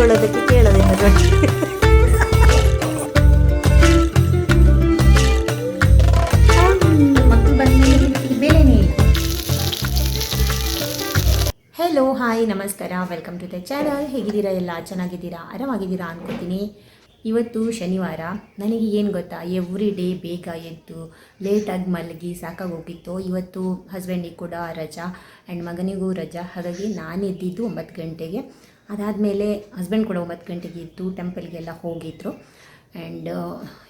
ಕೂತ್ಕೊಳ್ಳೋದಕ್ಕೆ ಕೇಳೋದಿಲ್ಲ ನೋಡಿ hello hi ನಮಸ್ಕಾರ. ವೆಲ್ಕಮ್ ಟು ದ ಚಾನಲ್ ಹೇಗಿದ್ದೀರಾ ಎಲ್ಲ? ಚೆನ್ನಾಗಿದ್ದೀರಾ? ಆರಾಮಾಗಿದ್ದೀರಾ ಅನ್ಕೋತೀನಿ. ಇವತ್ತು ಶನಿವಾರ. ನನಗೆ ಏನು ಗೊತ್ತಾ? ಎವ್ರಿ ಡೇ ಬೇಗ ಎದ್ದು ಲೇಟಾಗಿ ಮಲಗಿ ಸಾಕಾಗೋಗಿತ್ತು ಇವತ್ತು ಹಸ್ಬೆಂಡಿಗೆ ಕೂಡ ರಜಾ ಆ್ಯಂಡ್ ಮಗನಿಗೂ ರಜಾ. ಹಾಗಾಗಿ ನಾನು ಎದ್ದಿದ್ದು ಒಂಬತ್ತು ಗಂಟೆಗೆ. ಅದಾದಮೇಲೆ ಹಸ್ಬೆಂಡ್ ಕೂಡ ಒಂಬತ್ತು ಗಂಟೆಗೆ ಎದ್ದು ಟೆಂಪಲ್ಗೆಲ್ಲ ಹೋಗಿದ್ದರು ಆ್ಯಂಡ್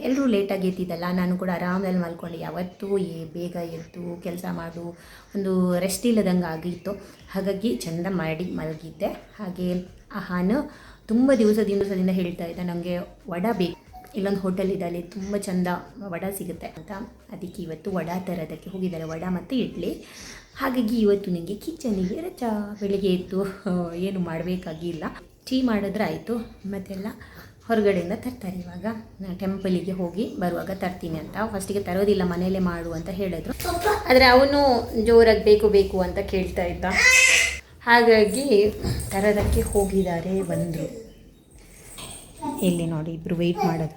ಎಲ್ಲರೂ ಲೇಟಾಗಿ ಎದ್ದಿದ್ದಲ್ಲ, ನಾನು ಕೂಡ ಆರಾಮದಲ್ಲಿ ಮಲ್ಕೊಂಡು. ಯಾವತ್ತೂ ಏ, ಬೇಗ ಎದ್ದು ಕೆಲಸ ಮಾಡು, ಒಂದು ರೆಸ್ಟ್ ಇಲ್ಲದಂಗೆ ಆಗಿತ್ತು. ಹಾಗಾಗಿ ಚೆಂದ ಮಾಡಿ ಮಲಗಿದ್ದೆ. ಹಾಗೆ ಆಹಾನ ತುಂಬ ದಿವಸದಿಂದ ದಿವಸದಿಂದ ಹೇಳ್ತಾ ಇದ್ದ ನನಗೆ ವಡ ಬೇಕು. ಇಲ್ಲೊಂದು ಹೋಟೆಲ್ ಇದೆ ಅಲ್ಲಿ ತುಂಬ ಚಂದ ವಡ ಸಿಗುತ್ತೆ ಅಂತ. ಅದಕ್ಕೆ ಇವತ್ತು ವಡ ತರೋದಕ್ಕೆ ಹೋಗಿದ್ದಾರೆ. ವಡ ಮತ್ತು ಇಡ್ಲಿ. ಹಾಗಾಗಿ ಇವತ್ತು ನನಗೆ ಕಿಚನಿಗೆ ರಜಾ. ಬೆಳಿಗ್ಗೆ ಏನು ಏನು ಮಾಡಬೇಕಾಗಿಲ್ಲ. ಟೀ ಮಾಡಿದ್ರೆ ಆಯಿತು. ಮತ್ತೆಲ್ಲ ಹೊರಗಡೆಯಿಂದ ತರ್ತಾರೆ ಇವಾಗ. ನಾನು ಟೆಂಪಲಿಗೆ ಹೋಗಿ ಬರುವಾಗ ತರ್ತೀನಿ ಅಂತ. ಫಸ್ಟಿಗೆ ತರೋದಿಲ್ಲ ಮನೆಯಲ್ಲೇ ಮಾಡು ಅಂತ ಹೇಳಿದ್ರು. ಆದರೆ ಅವನು ಜೋರಾಗಿ ಬೇಕು ಬೇಕು ಅಂತ ಕೇಳ್ತಾ ಇದ್ದ. ಹಾಗಾಗಿ ತರೋದಕ್ಕೆ ಹೋಗಿದ್ದಾರೆ, ಬಂದರು. ಇಲ್ಲಿ ನೋಡಿ ಇಬ್ಬರು ವೆಯ್ಟ್ ಮಾಡೋದು.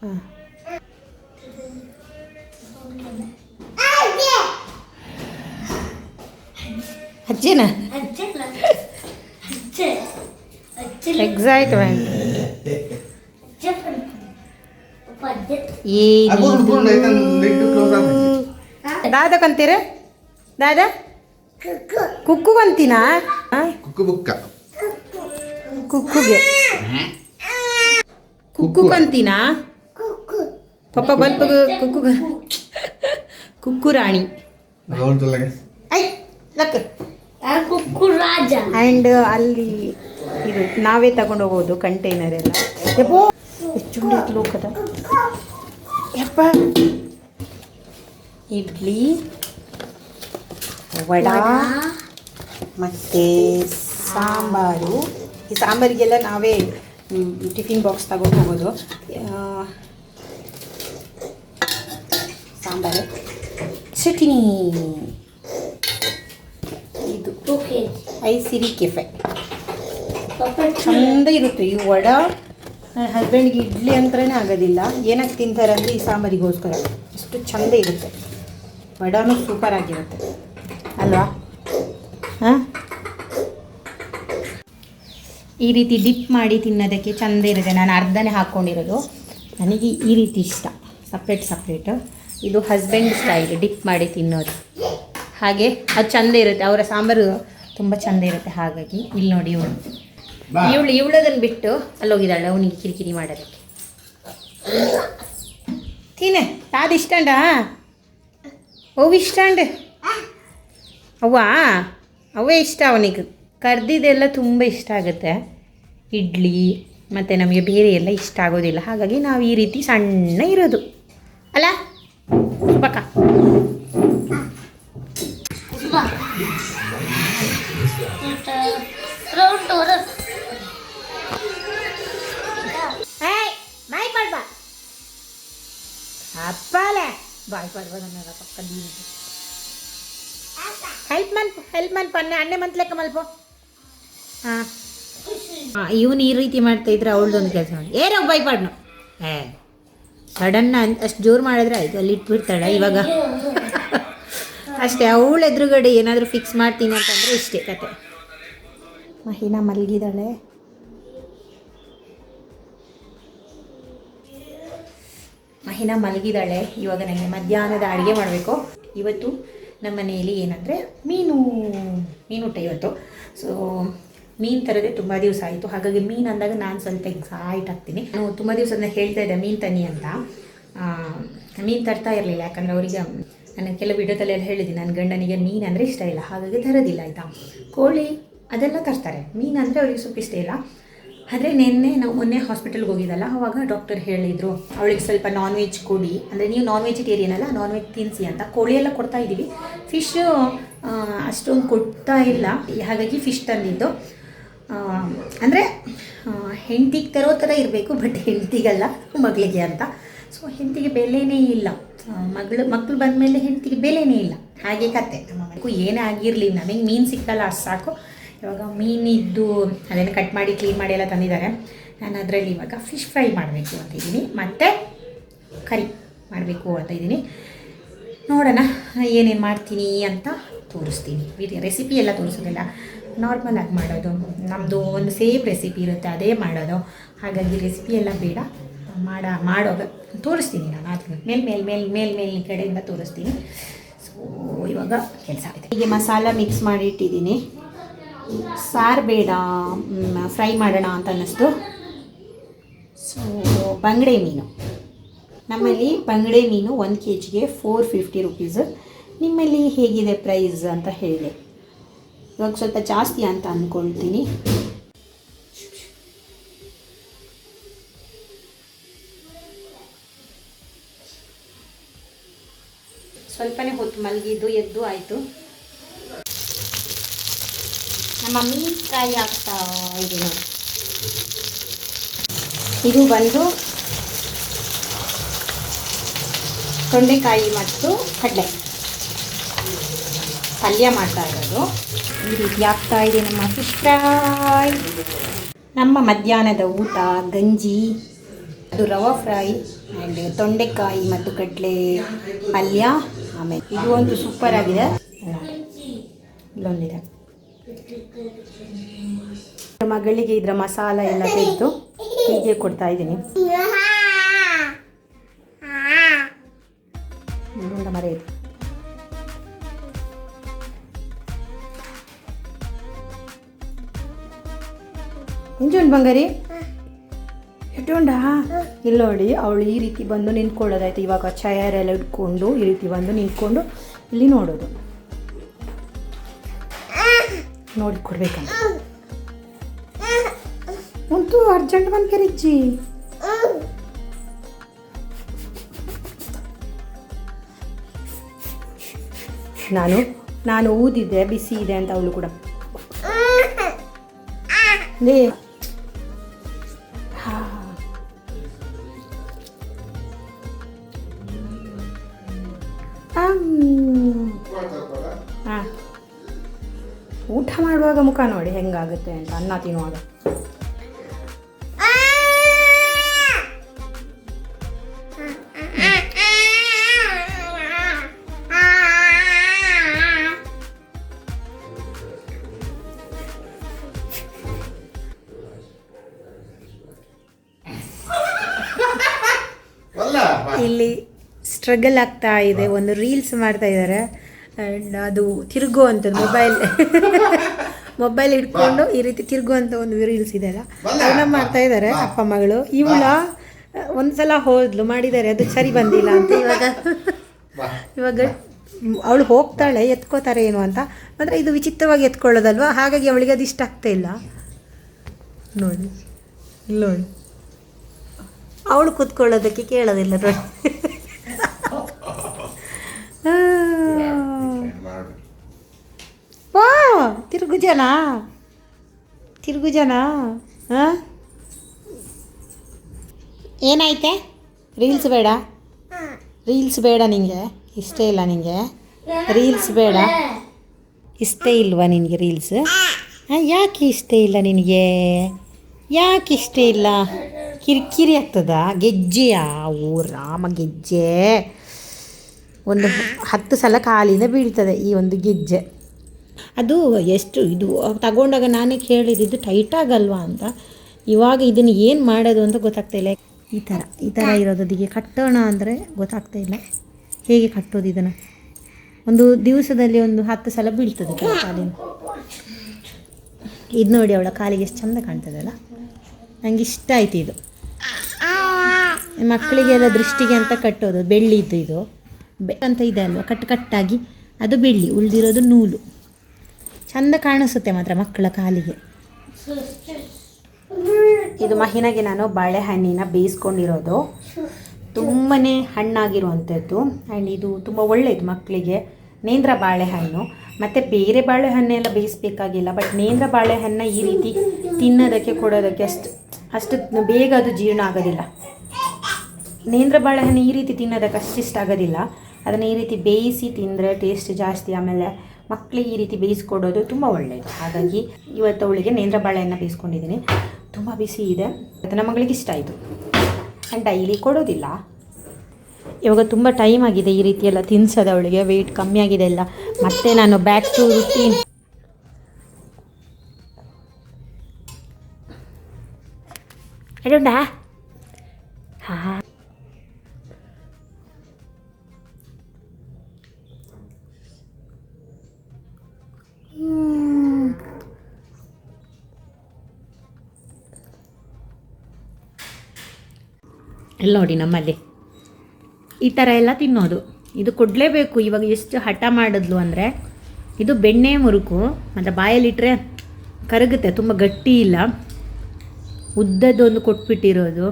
ಹಾಂ. ಅಜ್ಜಿನ? ಎಕ್ಸೈಟ್ಮೆಂಟ್ ದಾದಕ್ಕಂತೀರ ದಾದ ಕುಕ್ಕು ಅಂತೀನಾ ಕುಕ್ಕು ಬುಕ್ಕ. ಕುಕ್ಕುಗೆ. ಕುಕ್ಕು. ಅಂತೀನಾ ಪಪ್ಪ ಬಲ್ಪ ಕುಕ್ಕು ಕುಕ್ಕು ರಾಣಿ ಆ್ಯಂಡ್ ಅಲ್ಲಿ ಇದು ನಾವೇ ತಗೊಂಡು ಹೋಗೋದು ಕಂಟೈನರ್ ಎಲ್ಲ. ಯಪ್ಪೋ ಎಷ್ಟು ಲೋಕದ? ಯಪ್ಪ. ಇಡ್ಲಿ ವಡ. ಮತ್ತು ಸಾಂಬಾರು. ಈ ಸಾಂಬಾರಿಗೆಲ್ಲ ನಾವೇ ಟಿಫಿನ್ ಬಾಕ್ಸ್ ತಗೊಂಡು ಹೋಗೋದು. ಸಾಂಬಾರು. ಚಟ್ನಿ. ಇದು ಓಕೆ ಸಿರಿ ಕೆಫೆ. ಚಂದ ಇರುತ್ತೆ. ಈ ವಡ ನನ್ನ ಹಸ್ಬೆಂಡ್ಗೆ ಇಡ್ಲಿ ಅಂತಲೇ ಆಗೋದಿಲ್ಲ. ಏನಕ್ಕೆ ತಿಂತಾರೆ ಅಂದರೆ ಈ ಸಾಂಬಾರಿಗೋಸ್ಕರ. ಇಷ್ಟು ಚಂದ ಇರುತ್ತೆ. ವಡಾನು ಸೂಪರ್ ಆಗಿರುತ್ತೆ. ಅಲ್ವಾ? ಈ ರೀತಿ ಡಿಪ್ ಮಾಡಿ ತಿನ್ನೋದಕ್ಕೆ ಚಂದ ಇರುತ್ತೆ. ನಾನು ಅರ್ಧನೇ ಹಾಕ್ಕೊಂಡಿರೋದು. ನನಗೆ ಈ ರೀತಿ ಇಷ್ಟ. ಸಪ್ರೇಟ್ ಸಪ್ರೇಟ್ ಇದು ಹಸ್ಬೆಂಡ್ ಸ್ಟೈಲ್ ಡಿಪ್ ಮಾಡಿ ತಿನ್ನೋದು. ಹಾಗೆ ಅದು ಚಂದ ಇರುತ್ತೆ. ಅವರ ಸಾಂಬಾರು ತುಂಬ ಚಂದ ಇರುತ್ತೆ ಹಾಗಾಗಿ. ಇಲ್ಲಿ ನೋಡಿ ಇವಳು. ಇವಳು ಇವಳದನ್ನು ಬಿಟ್ಟು ಅಲ್ಲೋಗಿದ್ದಾಳೆ. ಅವನಿಗೆ ಕಿರಿಕಿರಿ ಮಾಡೋದಕ್ಕೆ. ತಿನ್ನೆ. ಯಾವ್ದು ಇಷ್ಟಂಡ ಅವು ಇಷ್ಟಂಡ ಅವ್ವಾ? ಅವೇ ಇಷ್ಟ ಅವನಿಗೆ. ಕರ್ದಿದ್ದೆಲ್ಲ ತುಂಬ ಇಷ್ಟ ಆಗುತ್ತೆ. ಇಡ್ಲಿ ಮತ್ತು ನಮಗೆ ಬೇರೆ ಎಲ್ಲ ಇಷ್ಟ ಆಗೋದಿಲ್ಲ. ಹಾಗಾಗಿ ನಾವು ಈ ರೀತಿ ಸಣ್ಣ ಇರೋದು. ಅಲ್ಲ? ಪಕ್ಕ ಬಾಯ್ ಪಡ್ಬಾ ಅಪ್ಪಲೆ. ಬಾಯ್ ನನ್ನ ಪಕ್ಕ ಹೆಲ್ಪ್ ಮನ್ ಹೆಲ್ಪ್ ಮನ್ ಪನ್ನೆ ಅಣ್ಣೆ ಮಂತ್ ಲೆಕ್ಕ ಮಲ್ಪ. ಹಾಂ. ಇವನು ಈ ರೀತಿ ಮಾಡ್ತಾ ಇದ್ರೆ ಅವಳದೊಂದು ಕೆಲಸ ಮಾಡಿ ಏರೋ ಬಾಯ್ ಪಾಡ್ನು. ಏ ಸಡನ್ನ ಅಷ್ಟು ಜೋರು ಮಾಡಿದ್ರೆ ಆಯಿತು, ಅಲ್ಲಿ ಇಟ್ಬಿಡ್ತಾಳೆ ಇವಾಗ. ಅಷ್ಟೇ, ಅವಳ ಎದುರುಗಡೆ ಏನಾದರೂ ಫಿಕ್ಸ್ ಮಾಡ್ತೀನಿ ಅಂತಂದರೆ ಇಷ್ಟೇ ಕತೆ. ಮಹಿನಾ ಮಲಗಿದಾಳೆ. ಮಹಿನಾ ಮಲಗಿದಾಳೆ. ಇವಾಗ ನನಗೆ ಮಧ್ಯಾಹ್ನದ ಅಡುಗೆ ಮಾಡಬೇಕು. ಇವತ್ತು ನಮ್ಮ ಮನೆಯಲ್ಲಿ ಏನಂದರೆ ಮೀನು ಮೀನೂಟ ಇವತ್ತು. ಸೊ ಮೀನು ತರದೆ ತುಂಬ ದಿವಸ ಆಯಿತು. ಹಾಗಾಗಿ ಮೀನು ಅಂದಾಗ ನಾನು ಸ್ವಲ್ಪ ಎಕ್ಸೈಟ್ ಆಗ್ತೀನಿ. ನಾನು ತುಂಬ ದಿವಸದಿಂದ ಹೇಳ್ತಾ ಇದ್ದೆ, ಮೀನು ತನ್ನಿ ಅಂತ. ಮೀನು ತರ್ತಾ ಇರಲಿಲ್ಲ, ಯಾಕಂದರೆ ಅವರಿಗೆ ನಾನು ಕೆಲವು ವಿಡಿಯೋದಲ್ಲೆಲ್ಲ ಹೇಳಿದ್ದೀನಿ ನನ್ನ ಗಂಡನಿಗೆ ಮೀನು ಅಂದರೆ ಇಷ್ಟ ಇಲ್ಲ. ಹಾಗಾಗಿ ತರೋದಿಲ್ಲ ಆಯಿತಾ. ಕೋಳಿ ಅದೆಲ್ಲ ತರ್ತಾರೆ. ಮೀನು ಅಂದರೆ ಅವ್ರಿಗೆ ಸ್ವಲ್ಪ ಇಷ್ಟ ಇಲ್ಲ. ಆದರೆ ನಿನ್ನೆ ನಾವು ಮೊನ್ನೆ ಹಾಸ್ಪಿಟಲ್ಗೆ ಹೋಗಿದ್ದಲ್ಲ, ಅವಾಗ ಡಾಕ್ಟರ್ ಹೇಳಿದರು, ಅವಳಿಗೆ ಸ್ವಲ್ಪ ನಾನ್ ವೆಜ್ ಕೊಡಿ. ಅಂದರೆ ನೀವು ನಾನ್ ವೆಜಿಟೇರಿಯನ್ ಅಲ್ಲ ನಾನ್ ವೆಜ್ ತಿನ್ನಿಸಿ ಅಂತ. ಕೋಳಿ ಎಲ್ಲ ಕೊಡ್ತಾ ಇದ್ದೀವಿ ಫಿಶ್ ಅಷ್ಟೊಂದು ಕೊಡ್ತಾ ಇಲ್ಲ. ಹಾಗಾಗಿ ಫಿಶ್ ತಂದಿದ್ದು. ಅಂದರೆ ಹೆಂಡತಿಗೆ ತರೋ ಥರ ಇರಬೇಕು ಬಟ್ ಹೆಂಡತಿಗಲ್ಲ ಮಗಳಿಗೆ ಅಂತ. ಸೊ ಹೆಂಡತಿಗೆ ಬೆಲೆನೇ ಇಲ್ಲ. ಮಗಳು ಮಕ್ಕಳು ಬಂದಮೇಲೆ ಹೆಂಡತಿಗೆ ಬೆಲೆನೇ ಇಲ್ಲ. ಹಾಗೆ ಕತೆ. ನಮ್ಮ ಮಗು ಏನೇ ಆಗಿರಲಿ, ನಮಗೆ ಮೀನು ಸಿಕ್ಕಲ್ಲ, ಅಷ್ಟು ಸಾಕು. ಇವಾಗ ಮೀನಿದ್ದು ಅದನ್ನು ಕಟ್ ಮಾಡಿ ಕ್ಲೀನ್ ಮಾಡಿ ಎಲ್ಲ ತಂದಿದ್ದಾರೆ. ನಾನು ಅದರಲ್ಲಿ ಇವಾಗ ಫಿಶ್ ಫ್ರೈ ಮಾಡಬೇಕು ಅಂತ ಇದ್ದೀನಿ. ಮತ್ತು ಕರಿ ಮಾಡಬೇಕು ಅಂತ ಇದ್ದೀನಿ. ನೋಡೋಣ, ಏನೇನು ಮಾಡ್ತೀನಿ ಅಂತ ತೋರಿಸ್ತೀನಿ. ವಿಡಿಯೋ ರೆಸಿಪಿ ಎಲ್ಲ ತೋರಿಸೋದಿಲ್ಲ. ನಾರ್ಮಲ್ ಆಗಿ ಮಾಡೋದು. ನಮ್ಮದು ಒಂದು ಸೇಮ್ ರೆಸಿಪಿ ಇರುತ್ತೆ, ಅದೇ ಮಾಡೋದು. ಹಾಗಾಗಿ ರೆಸಿಪಿ ಎಲ್ಲ ಬೇಡ. ಮಾಡ ಮಾಡೋದು ತೋರಿಸ್ತೀನಿ ನಾನು ಅದು ಮೇಲ್ ಮೇಲ್ ಮೇಲ್ ಮೇಲ್ ಮೇಲ್ ಈ ಕಡೆಯಿಂದ ತೋರಿಸ್ತೀನಿ. ಸೊ ಇವಾಗ ಕೆಲಸ ಆಯಿತು ಹೀಗೆ ಮಸಾಲ ಮಿಕ್ಸ್ ಮಾಡಿ ಇಟ್ಟಿದ್ದೀನಿ. ಸಾರು ಬೇಡ ಫ್ರೈ ಮಾಡೋಣ ಅಂತ ಅನ್ನಿಸ್ತು. ಸೊ ಬಂಗಡೆ ಮೀನು. ನಮ್ಮಲ್ಲಿ ಬಂಗಡೆ ಮೀನು ಒಂದು ಕೆ ಜಿಗೆ ಫೋರ್ ಫಿಫ್ಟಿ ರುಪೀಸ್ ನಿಮ್ಮಲ್ಲಿ ಹೇಗಿದೆ ಪ್ರೈಸ್ ಅಂತ ಹೇಳಿ. ಇವಾಗ ಸ್ವಲ್ಪ ಜಾಸ್ತಿ ಅಂತ ಅಂದ್ಕೊಳ್ತೀನಿ ಸ್ವಲ್ಪನೇ ಹೊತ್ತು ಮಲಗಿದ್ದು, ಎದ್ದು ಆಯಿತು. ನಮ್ಮ ಮೀನ್ಕಾಯಿ ಆಗ್ತಾ ಇದೆ ನೋಡಿ. ಇದು ಬಂದು ತೊಂಡೆಕಾಯಿ ಮತ್ತು ಕಡಲೆ. ಪಲ್ಯ ಮಾಡ್ತಾ ಇರೋದು. ಈ ರೀತಿ ಆಗ್ತಾ ಇದೆ ನಮ್ಮ ಫಿಶ್ ಫ್ರೈ ನಮ್ಮ ಮಧ್ಯಾಹ್ನದ ಊಟ ಗಂಜಿ, ಅದು ರವಾ ಫ್ರೈ ಆ್ಯಂಡ್ ತೊಂಡೆಕಾಯಿ ಮತ್ತು ಕಡಲೆ ಪಲ್ಯ ಆಮೇಲೆ ಇದು ಒಂದು ಸೂಪರ್ ಆಗಿದೆ. ಇಲ್ಲೊಂದಿದೆ. ಮಗಳಿಗೆ ಇದರ ಮಸಾಲ ಎಲ್ಲ ತೆಗೆದು ಹೀಗೆ ಕೊಡ್ತಾ ಇದ್ದೀನಿ. ಬಂಗಾರಿ? ಇಟ್ಕೊಂಡ ಇಲ್ಲ ನೋಡಿ ಅವಳು ಈ ರೀತಿ ಬಂದು ನಿಂತ್ಕೊಳ್ಳೋದಾಯ್ತು. ಇವಾಗ ಚೇರ್ ಎಲ್ಲ ಇಟ್ಕೊಂಡು ಈ ರೀತಿ ಬಂದು ನಿಂತ್ಕೊಂಡು ಇಲ್ಲಿ ನೋಡೋದು. ನೋಡಿ ಕೊಡ್ಬೇಕಂತ ಅಂತೂ ಅರ್ಜೆಂಟ್ ಬಂದು ಕರಿಜ್ಜಿ ನಾನು ನಾನು ಊದಿದ್ದೆ ಬಿಸಿ ಇದೆ ಅಂತ ಅವಳು ಕೂಡ. ಲೇ ಊಟ ಮುಖ ನೋಡಿ ಹೆಂಗಾಗುತ್ತೆ ಅಂತ ಅನ್ನ ತಿನ್ನುವಾಗ ಇಲ್ಲಿ ಸ್ಟ್ರಗಲ್ ಆಗ್ತಾ ಇದೆ ಒಂದು ರೀಲ್ಸ್ ಮಾಡ್ತಾ ಇದ್ದಾರೆ. ಆ್ಯಂಡ್ ಅದು ತಿರುಗುವಂಥದ್ದು ಮೊಬೈಲ್ ಮೊಬೈಲ್ ಇಟ್ಕೊಂಡು ಈ ರೀತಿ ತಿರುಗುವಂಥ ಒಂದು ರೀಲ್ಸ್ ಇದೆಯಲ್ಲ ಅದನ್ನ ಮಾಡ್ತಾ ಇದ್ದಾರೆ ಅಪ್ಪ ಮಗಳು. ಇವಳ ಒಂದ್ಸಲ ಹೋದ್ಲು ಮಾಡಿದ್ದಾರೆ ಅದು ಸರಿ ಬಂದಿಲ್ಲ ಅಂತ. ಇವಾಗ ಇವಾಗ ಅವಳು ಹೋಗ್ತಾಳೆ ಎತ್ಕೋತಾರೆ ಏನು ಅಂತ. ಮಾತ್ರ ಇದು ವಿಚಿತ್ರವಾಗಿ ಎತ್ಕೊಳ್ಳೋದಲ್ವಾ? ಹಾಗಾಗಿ ಅವಳಿಗೆ ಅದು ಇಷ್ಟ ಆಗ್ತಾ ಇಲ್ಲ. ನೋಡಿ ಇಲ್ಲಿ ನೋಡಿ. ಅವಳು ಕೂತ್ಕೊಳ್ಳೋದಕ್ಕೆ ಕೇಳೋದಿಲ್ಲ ನೋಡಿ ಆ. ಮಾಡು ವಾ ತಿರುಗು ಜನ ತಿರುಗು ಜನ ಹಾಂ ಏನಾಯ್ತೆ? ರೀಲ್ಸ್ ಬೇಡ. ರೀಲ್ಸ್ ಬೇಡ ನಿನಗೆ ಇಷ್ಟೇ ಇಲ್ಲ ನಿನಗೆ ರೀಲ್ಸ್ ಬೇಡ. ಇಷ್ಟೇ ಇಲ್ವಾ ನಿನಗೆ ರೀಲ್ಸ್? ಹಾಂ ಯಾಕೆ ಇಷ್ಟ ಇಲ್ಲ ನಿನಗೆ? ಯಾಕೆ ಇಷ್ಟ ಇಲ್ಲ? ಕಿರಿಕಿರಿ ಆಗ್ತದ? ಗೆಜ್ಜೆಯ ಓ ರಾಮ ಗೆಜ್ಜೆ. ಒಂದು ಹತ್ತು ಸಲ ಕಾಲಿಂದ ಬೀಳ್ತದೆ ಈ ಒಂದು ಗೆಜ್ಜೆ. ಅದು ಎಷ್ಟು ಇದು, ತಗೊಂಡಾಗ ನಾನೇ ಕೇಳಿದ್ದು ಟೈಟ್ ಆಗಲ್ವಾ ಅಂತ. ಇವಾಗ ಇದನ್ನು ಏನು ಮಾಡೋದು ಅಂತ ಗೊತ್ತಾಗ್ತಾ ಇಲ್ಲ. ಈ ಥರ ಈ ಥರ ಇರೋದು ಅದಕ್ಕೆ ಕಟ್ಟೋಣ ಅಂದರೆ ಗೊತ್ತಾಗ್ತಾ ಇಲ್ಲ. ಹೇಗೆ ಕಟ್ಟೋದು ಇದನ್ನು? ಒಂದು ದಿವಸದಲ್ಲಿ ಒಂದು ಹತ್ತು ಸಲ ಬೀಳ್ತದೆ ಕೆಲ ಕಾಲಿನ. ಇದು ನೋಡಿ ಅವಳ ಕಾಲಿಗೆ ಎಷ್ಟು ಚಂದ ಕಾಣ್ತದಲ್ಲ ನಂಗೆ ಇಷ್ಟ ಆಯ್ತು ಇದು. ಮಕ್ಕಳಿಗೆಲ್ಲ ದೃಷ್ಟಿಗೆ ಅಂತ ಕಟ್ಟೋದು ಬೆಳ್ಳಿದ್ದು ಇದು. ಅಂತ ಇದೆ ಅಲ್ವಾ? ಕಟ್ಟು ಕಟ್ಟಾಗಿ ಅದು ಬೆಳ್ಳಿ, ಉಳಿದಿರೋದು ನೂಲು. ಚಂದ ಕಾಣಿಸುತ್ತೆ ಮಾತ್ರ ಮಕ್ಕಳ ಕಾಲಿಗೆ. ಇದು ಮಹಿನಾಗೆ ನಾನು ಬಾಳೆಹಣ್ಣಿನ ಬೇಯಿಸ್ಕೊಂಡಿರೋದು. ತುಂಬಾ ಹಣ್ಣಾಗಿರುವಂಥದ್ದು. ಆ್ಯಂಡ್ ಇದು ತುಂಬ ಒಳ್ಳೆಯದು ಮಕ್ಕಳಿಗೆ. ನೇಂದ್ರ ಬಾಳೆಹಣ್ಣು. ಮತ್ತು ಬೇರೆ ಬಾಳೆಹಣ್ಣೆಲ್ಲ ಬೇಯಿಸ್ಬೇಕಾಗಿಲ್ಲ. ಬಟ್ ನೇಂದ್ರ ಬಾಳೆಹಣ್ಣ ಈ ರೀತಿ ತಿನ್ನೋದಕ್ಕೆ, ಕೊಡೋದಕ್ಕೆ ಅಷ್ಟು ಅಷ್ಟು ಬೇಗ ಅದು ಜೀರ್ಣ ಆಗೋದಿಲ್ಲ. ನೇಂದ್ರ ಬಾಳೆಹಣ್ಣು ಈ ರೀತಿ ತಿನ್ನೋದಕ್ಕೆ ಅಷ್ಟಿಷ್ಟ ಆಗೋದಿಲ್ಲ. ಅದನ್ನು ಈ ರೀತಿ ಬೇಯಿಸಿ ತಿಂದರೆ ಟೇಸ್ಟ್ ಜಾಸ್ತಿ, ಆಮೇಲೆ ಮಕ್ಕಳಿಗೆ ಈ ರೀತಿ ಬೇಯಿಸ್ಕೊಡೋದು ತುಂಬ ಒಳ್ಳೆಯದು ಹಾಗಾಗಿ ಇವತ್ತು ಅವಳಿಗೆ ನೇಂದ್ರ ಬಾಳೆಯನ್ನು ಬೇಯಿಸ್ಕೊಂಡಿದ್ದೀನಿ. ತುಂಬ ಬಿಸಿ ಇದೆ. ಮತ್ತು ನಮ್ಮ ಮಗಳಿಗೆ ಇಷ್ಟ ಆಯಿತು. ಆ್ಯಂಡ್ ಡೈಲಿ ಕೊಡೋದಿಲ್ಲ. ಇವಾಗ ತುಂಬ ಟೈಮ್ ಆಗಿದೆ ಈ ರೀತಿ ಎಲ್ಲ ತಿನ್ಸೋದು ಅವಳಿಗೆ. ವೆಯ್ಟ್ ಕಮ್ಮಿ ಆಗಿದೆ ಎಲ್ಲ. ಮತ್ತೆ ನಾನು ಬ್ಯಾಕ್ ಟು ರುಟೀನ್ ಹೇಳೋಣ ಇಲ್ಲಿ ನೋಡಿ ನಮ್ಮಲ್ಲಿ. ಈ ಥರ ಎಲ್ಲ ತಿನ್ನೋದು. ಇದು ಕೊಡಲೇಬೇಕು. ಇವಾಗ ಎಷ್ಟು ಹಠ ಮಾಡಿದ್ಲು ಅಂದರೆ ಇದು ಬೆಣ್ಣೆ ಮುರುಕು. ಮತ್ತು ಬಾಯಲ್ಲಿಟ್ಟರೆ ಕರಗುತ್ತೆ. ತುಂಬ ಗಟ್ಟಿ ಇಲ್ಲ. ಉದ್ದದೊಂದು ಕೊಟ್ಬಿಟ್ಟಿರೋದು.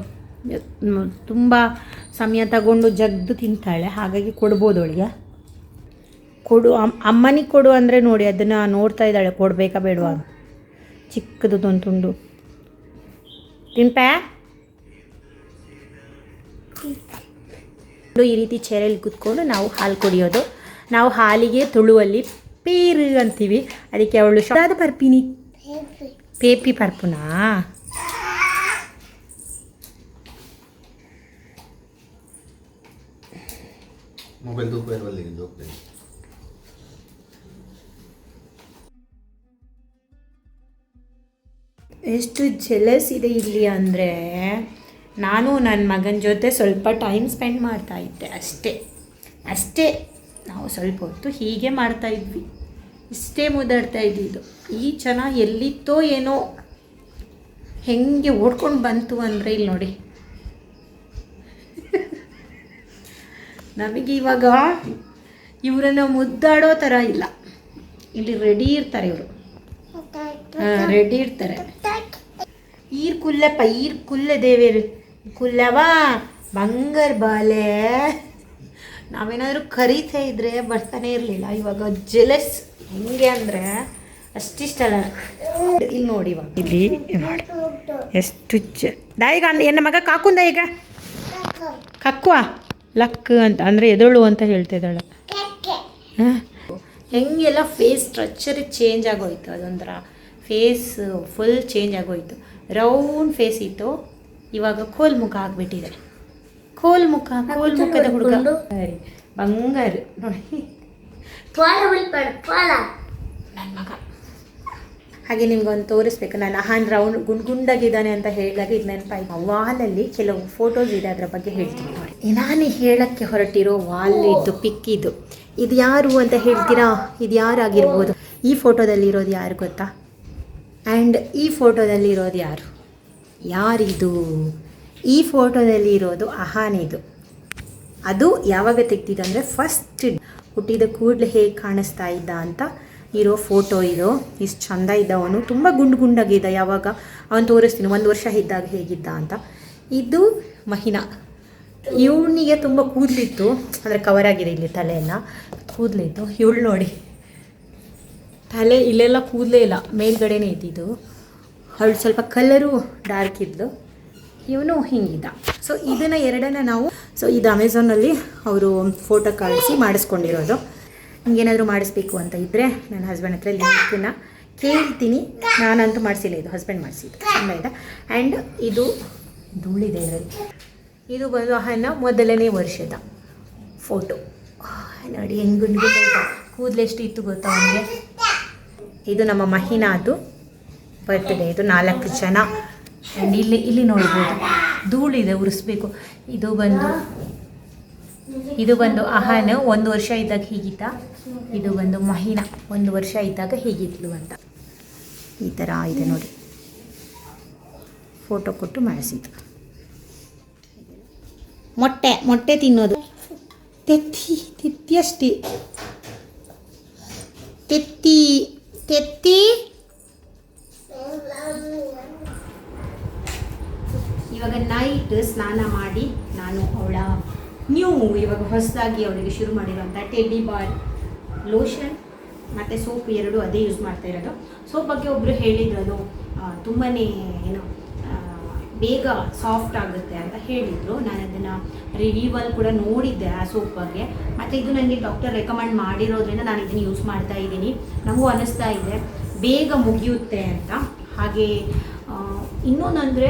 ತುಂಬ ಸಮಯ ತಗೊಂಡು ಜಗ್ದು ತಿಂತಾಳೆ. ಹಾಗಾಗಿ ಕೊಡ್ಬೋದು ಅವಳಿಗೆ. ಕೊಡು. ಅಮ್, ಅಮ್ಮನಿಗೆ ಕೊಡು ಅಂದರೆ ನೋಡಿ, ಅದನ್ನು ನೋಡ್ತಾ ಇದ್ದಾಳೆ. ಕೊಡಬೇಕಾ ಬೇಡವಾ? ಚಿಕ್ಕದು ತುಂಡು ತಿನ್ಪಾ? ಈ ರೀತಿ ಚೇರಲ್ಲಿ ಕುತ್ಕೊಂಡು ನಾವು ಹಾಲು ಕುಡಿಯೋದು. ನಾವು ಹಾಲಿಗೆ ತುಳುವಲ್ಲಿ ಪೇರು ಅಂತೀವಿ. ಅದಕ್ಕೆ ಅವಳು ಶಾದ ಪರ್ಪಿನಿ? ಪೇಪಿ ಪರ್ಪುನಾ? ಮೊಬೈಲ್ ಎಷ್ಟು ಜೆಲಸ್ ಇದೆ ಇಲ್ಲಿ ಅಂದರೆ. ನಾನು ನನ್ನ ಮಗನ ಜೊತೆ ಸ್ವಲ್ಪ ಟೈಮ್ ಸ್ಪೆಂಡ್ ಮಾಡ್ತಾ ಇದ್ದೆ ಅಷ್ಟೇ. ಅಷ್ಟೇ. ನಾವು ಸ್ವಲ್ಪ ಹೊತ್ತು ಹೀಗೆ ಮಾಡ್ತಾ ಇದ್ವಿ. ಇಷ್ಟೇ ಮುದ್ದಾಡ್ತಾ ಇದ್ದಿದ್ದು. ಈ ಜನ ಎಲ್ಲಿತ್ತೋ ಏನೋ ಹೆಂಗೆ ಓಡ್ಕೊಂಡು ಬಂತು ಅಂದರೆ ಇಲ್ಲಿ ನೋಡಿ. ನಮಗೆ ಇವಾಗ ಇವರನ್ನ ಮುದ್ದಾಡೋ ಥರ ಇಲ್ಲ. ಇಲ್ಲಿ ರೆಡಿ ಇರ್ತಾರೆ ಇವರು. ರೆಡಿ ಇರ್ತಾರೆ ಈರ್ ಕುಲ್ಲೆಪ್ಪ ಈರ್ ಕುಲ್ಲೆ ದೇವೇರು ಕುಲ್ಲವಾ ಬಂಗಾರ ಬಾಲೆ. ನಾವೇನಾದರೂ ಕರೀತಾ ಇದ್ರೆ ಬರ್ತಾನೆ ಇರಲಿಲ್ಲ. ಇವಾಗ ಜೆಲಸ್ ಹೆಂಗೆ ಅಂದರೆ ಅಷ್ಟಿಷ್ಟಲ್ಲ ಇಲ್ಲಿ ನೋಡಿ ಇವಾಗ. ಇಲ್ಲಿ ನೋಡಿ. ಎಷ್ಟು ಜ ದಾಯಿಗ ಎನ್ನ ಮಗ ಕಾಕುಂದ ಈಗ? ಕಕ್ಕುವ? ಲಕ್ ಅಂತ ಅಂದರೆ ಎದಳು ಅಂತ ಹೇಳ್ತಾ ಇದ್ದಾಳೆ. ಹೆಂಗೆಲ್ಲ ಫೇಸ್ ಸ್ಟ್ರಕ್ಚರ್ ಚೇಂಜ್ ಆಗೋಯ್ತು. ಅದೊಂಥರ ಫೇಸ್ ಫುಲ್ ಚೇಂಜ್ ಆಗೋಯ್ತು. ರೌಂಡ್ ಫೇಸ್ ಇತ್ತು. ಇವಾಗ ಕೋಲ್ ಮುಖ ಆಗಿಬಿಟ್ಟಿದೆ ಕೋಲ್ ಮುಖ ಕೋಲ್ ಮುಖದ ಹುಡುಗ ಬಂಗಾರ. ನೋಡಿ. ನನ್ನ ಮಗ. ಹಾಗೆ ನಿಮ್ಗೊಂದು ತೋರಿಸ್ಬೇಕು. ನಾನು ಅಹಾನ್ ರೌಂಡ್ ಗುಂಡ್ ಗುಂಡಾಗಿದ್ದಾನೆ ಅಂತ ಹೇಳಿದಾಗ ಇದು ನೆನಪಾಯ್ತು. ವಾಲಲ್ಲಿ ಕೆಲವು ಫೋಟೋಸ್ ಇದೆ ಅದರ ಬಗ್ಗೆ ಹೇಳ್ತೀನಿ ನೋಡಿ. ನಾನು ಹೇಳಕ್ಕೆ ಹೊರಟಿರೋ ವಾಲ್ ಇದ್ದು ಪಿಕ್ ಇದು ಇದು ಯಾರು ಅಂತ ಹೇಳ್ತೀರಾ? ಇದು ಯಾರಾಗಿರ್ಬೋದು? ಈ ಫೋಟೋದಲ್ಲಿ ಇರೋದು ಯಾರು ಗೊತ್ತಾ? ಆ್ಯಂಡ್ ಈ ಫೋಟೋದಲ್ಲಿ ಇರೋದು ಯಾರು? ಯಾರಿದು? ಈ ಫೋಟೋದಲ್ಲಿ ಇರೋದು ಅಹಾನಿದು. ಅದು ಯಾವಾಗ ತೆಗ್ದಿದ್ದಂದರೆ ಫಸ್ಟ್ ಹುಟ್ಟಿದ ಕೂಡಲೇ ಹೇಗೆ ಕಾಣಿಸ್ತಾ ಇದ್ದ ಅಂತ ಇರೋ ಫೋಟೋ ಇದು. ಇಷ್ಟು ಚಂದ ಇದ್ದ ಅವನು. ತುಂಬ ಗುಂಡು ಗುಂಡಾಗಿದ್ದ ಯಾವಾಗ ಅವನು ತೋರಿಸ್ತೀನಿ. ಒಂದು ವರ್ಷ ಇದ್ದಾಗ ಹೇಗಿದ್ದ ಅಂತ. ಇದು ಮಹಿನಾ. ಇವನಿಗೆ ತುಂಬ ಕೂದಲಿತ್ತು. ಅಂದರೆ ಕವರ್ ಆಗಿದೆ ಇಲ್ಲಿ ತಲೆಯೆಲ್ಲ. ಕೂದಲಿತ್ತು. ಇವಳು ನೋಡಿ. ತಲೆ ಇಲ್ಲೆಲ್ಲ ಕೂದಲೇ ಇಲ್ಲ. ಮೇಲ್ಗಡೆನೇ ಇದ್ದಿದ್ದು. ಅವಳು ಸ್ವಲ್ಪ ಕಲರು ಡಾರ್ಕ್ ಇದ್ದು ಇವನು ಹಿಂಗಿದ್ದ. ಸೊ ಇದನ್ನು ಎರಡನ್ನ ನಾವು ಸೊ ಇದು ಅಮೆಝಾನಲ್ಲಿ ಅವರು ಫೋಟೋ ಕಳಿಸಿ ಮಾಡಿಸ್ಕೊಂಡಿರೋದು. ನಿಮಗೇನಾದರೂ ಮಾಡಿಸ್ಬೇಕು ಅಂತ ಇದ್ದರೆ ನನ್ನ ಹಸ್ಬೆಂಡ್ ಹತ್ರ ಲಿಂಕನ್ನ ಕೇಳ್ತೀನಿ. ನಾನಂತೂ ಮಾಡಿಸಿಲ್ಲ, ಇದು ಹಸ್ಬೆಂಡ್ ಮಾಡಿಸಿದ್ದು. ತುಂಬ ಇದೆ ಆ್ಯಂಡ್ ಇದು ಧೂಳಿದೆ ಇದರಲ್ಲಿ. ಇದು ಬಂದು ಅಹನ್ನ ಮೊದಲನೇ ವರ್ಷದ ಫೋಟೋ ನೋಡಿ, ಹೆಂಗು ಕೂದಲೆಷ್ಟು ಇತ್ತು ಗೊತ್ತಾ ಅವನಿಗೆ? ಇದು ನಮ್ಮ ಮಹಿನಾದು ಬರ್ತ್ಡೇ ಇದು ನಾಲ್ಕು ಜನ. ಆ್ಯಂಡ್ ಇಲ್ಲಿ ಇಲ್ಲಿ ನೋಡ್ಬೋದು ಧೂಳಿದೆ, ಉರಿಸ್ಬೇಕು. ಇದು ಬಂದು ಇದು ಬಂದು ಅಹಾನ್ ಒಂದು ವರ್ಷ ಇದ್ದಾಗ ಹೀಗಿತ್ತ. ಇದು ಬಂದು ಮಹಿನ ಒಂದು ವರ್ಷ ಇದ್ದಾಗ ಹೀಗಿದ್ಲು ಅಂತ. ಈ ಥರ ಇದೆ ನೋಡಿ. ಫೋಟೋ ಕೊಟ್ಟು ಮಾಡಿಸಿದ್ದು. ಮೊಟ್ಟೆ ಮೊಟ್ಟೆ ತಿನ್ನೋದು. ತೆತ್ತಿ, ತಿತ್ತಿ ಅಷ್ಟೇ. ತೆತ್ತಿ ತೆತ್ತಿ. ಇವಾಗ ನೈಟ್ ಸ್ನಾನ ಮಾಡಿ ನಾನು ಅವಳ ನ್ಯೂ ಇವಾಗ ಹೊಸದಾಗಿ ಅವಳಿಗೆ ಶುರು ಮಾಡಿರೋಂಥ ಟೆಡ್ಡಿ ಬಾರ್ ಲೋಷನ್ ಮತ್ತು ಸೋಪ್ ಎರಡು ಅದೇ ಯೂಸ್ ಮಾಡ್ತಾ ಇರೋದು. ಸೋಪ್ ಬಗ್ಗೆ ಒಬ್ಬರು ಹೇಳಿದ್ರು ಅದು ತುಂಬಾ ಏನು ಬೇಗ ಸಾಫ್ಟ್ ಆಗುತ್ತೆ ಅಂತ ಹೇಳಿದರು. ನಾನು ಅದನ್ನು ರಿವ್ಯೂವಲ್ಲಿ ಕೂಡ ನೋಡಿದ್ದೆ ಆ ಸೋಪ್ ಬಗ್ಗೆ. ಮತ್ತು ಇದು ನನಗೆ ಡಾಕ್ಟರ್ ರೆಕಮೆಂಡ್ ಮಾಡಿರೋದ್ರಿಂದ ನಾನು ಇದನ್ನು ಯೂಸ್ ಮಾಡ್ತಾ ಇದ್ದೀನಿ. ನನಗೂ ಅನ್ನಿಸ್ತಾ ಇದೆ. ಬೇಗ ಮುಗಿಯುತ್ತೆ ಅಂತ. ಹಾಗೆ ಇನ್ನೊಂದಂದರೆ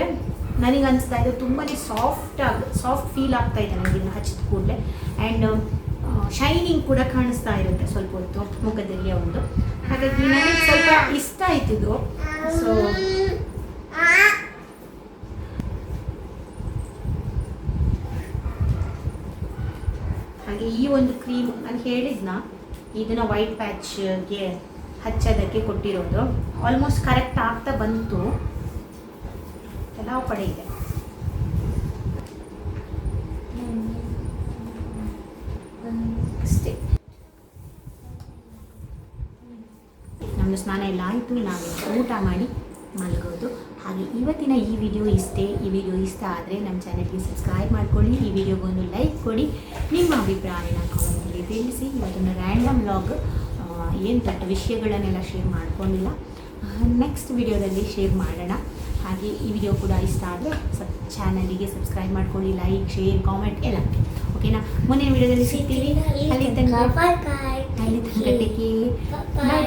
ನನಗೆ ಅನಿಸ್ತಾ ಇದೆ ತುಂಬಾ ಸಾಫ್ಟ್ ಆಗಿ ಸಾಫ್ಟ್ ಫೀಲ್ ಆಗ್ತಾ ಇದೆ ನನಗೆ ಇದನ್ನು ಹಚ್ಚಿದ ಕೂಡಲೇ. ಆ್ಯಂಡ್ ಶೈನಿಂಗ್ ಕೂಡ ಕಾಣಿಸ್ತಾ ಇರುತ್ತೆ ಸ್ವಲ್ಪ ಹೊತ್ತು, ಮುಖದಲ್ಲಿ ಒಂದು ಹಾಗಾಗಿ ನನಗೆ ಸ್ವಲ್ಪ ಇಷ್ಟ ಆಯ್ತಿದ್ದು ಸೊ ಹಾಗೆ ಈ ಒಂದು ಕ್ರೀಮ್ ನಾನು ಹೇಳಿದ್ನ, ಇದನ್ನ ವೈಟ್ ಪ್ಯಾಚ್ಗೆ ಹಚ್ಚೋದಕ್ಕೆ ಕೊಟ್ಟಿರೋದು. ಆಲ್ಮೋಸ್ಟ್ ಕರೆಕ್ಟ್ ಆಗ್ತಾ ಬಂತು. ಕೆಲವು ಕಡೆ ಇದೆ. ಅಷ್ಟೇ ನಮ್ಮದು ಸ್ನಾನ ಎಲ್ಲ ಆಯಿತು ನಾವು ಊಟ ಮಾಡಿ ಮಲಗೋದು. ಹಾಗೆ ಇವತ್ತಿನ ಈ ವಿಡಿಯೋ ಇಷ್ಟೇ, ಈ ವಿಡಿಯೋ ಇಷ್ಟ ಆದರೆ ನಮ್ಮ ಚಾನಲ್ಗೆ ಸಬ್ಸ್ಕ್ರೈಬ್ ಮಾಡ್ಕೊಳ್ಳಿ, ಈ ವಿಡಿಯೋಗೊಂದು ಲೈಕ್ ಕೊಡಿ. ನಿಮ್ಮ ಅಭಿಪ್ರಾಯನ ಕಾಮೆಂಟಲ್ಲಿ ತಿಳಿಸಿ. ಇವತ್ತೊಂದು ರ್ಯಾಂಡಮ್ ವ್ಲಾಗ್ ಏನು ದೊಡ್ಡ ವಿಷಯಗಳನ್ನೆಲ್ಲ ಶೇರ್ ಮಾಡ್ಕೊಂಡಿಲ್ಲ. ನೆಕ್ಸ್ಟ್ ವಿಡಿಯೋದಲ್ಲಿ ಶೇರ್ ಮಾಡೋಣ. ಹಾಗೆ ಈ ವಿಡಿಯೋ ಕೂಡ ಇಷ್ಟ ಆದರೆ ಸಬ್ ಚಾನಲಿಗೆ ಸಬ್ಸ್ಕ್ರೈಬ್ ಮಾಡ್ಕೊಳ್ಳಿ ಲೈಕ್ ಶೇರ್ ಕಾಮೆಂಟ್ ಎಲ್ಲ. ಓಕೆನಾ ಮುಂದಿನ ವಿಡಿಯೋದಲ್ಲಿ ಸಿಗ್ತೀವಿ ಅಲ್ಲಿ ತನಕ ಅಲ್ಲಿ ತನಕ ಬಾಯ್